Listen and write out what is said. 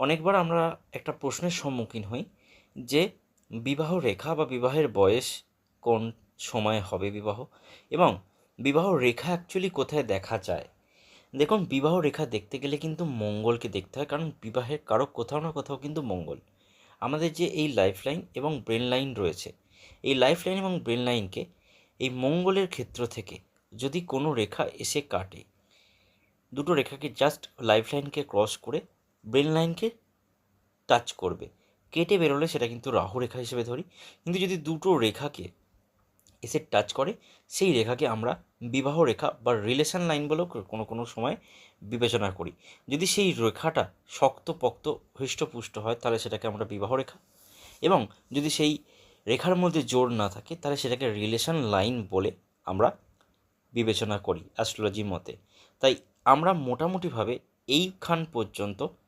অনেকবার আমরা একটা প্রশ্নের সম্মুখীন হই যে বিবাহ রেখা বা বিবাহের বয়স কোন সময়ে হবে বিবাহ? এবং বিবাহ রেখা অ্যাকচুয়ালি কোথায় দেখা যায়? দেখুন, বিবাহ রেখা দেখতে গেলে কিন্তু মঙ্গলকে দেখতে হয়, কারণ বিবাহের কারও কোথাও না কোথাও কিন্তু মঙ্গল। আমাদের যে এই লাইফ লাইন এবং ব্রেন লাইন রয়েছে, এই লাইফ লাইন এবং ব্রেন লাইনকে এই মঙ্গলের ক্ষেত্র থেকে যদি কোনো রেখা এসে কাটে, দুটো রেখাকে জাস্ট লাইফ লাইনকে ক্রস করে ব্রেন লাইনকে টাচ করবে। কেটে বেরোলে সেটা কিন্তু রাহু রেখা হিসেবে ধরি। কিন্তু যদি দুটো রেখাকে এসে টাচ করে, সেই রেখাকে আমরা বিবাহ রেখা বা রিলেশন লাইন বলেও কোনো কোনো সময় বিবেচনা করি। যদি সেই রেখাটা শক্তপোক্ত হৃষ্টপুষ্ট হয়, তাহলে সেটাকে আমরা বিবাহ রেখা। এবং যদি সেই রেখার মধ্যে জোর না থাকে, তাহলে সেটাকে রিলেশন লাইন বলে আমরা বিবেচনা করি অ্যাস্ট্রোলজি মতে। তাই আমরা মোটামুটিভাবে এইখান পর্যন্ত